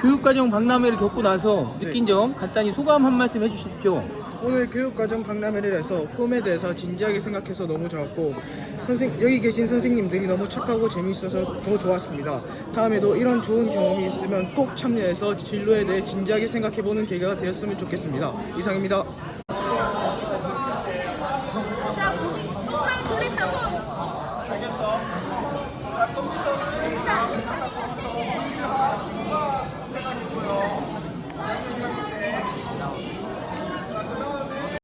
교육과정 박람회를 겪고 나서 느낀 점 간단히 소감 한 말씀 해주십시오. 오늘 교육과정 박람회를해서 꿈에 대해서 진지하게 생각해서 너무 좋았고 선생 여기 계신 선생님들이 너무 착하고 재미있어서 더 좋았습니다. 다음에도 이런 좋은 경험이 있으면 꼭 참여해서 진로에 대해 진지하게 생각해보는 계기가 되었으면 좋겠습니다. 이상입니다. 자, 고민, 고민, 고민, 고민, 고민, 고민, 고민, 고민,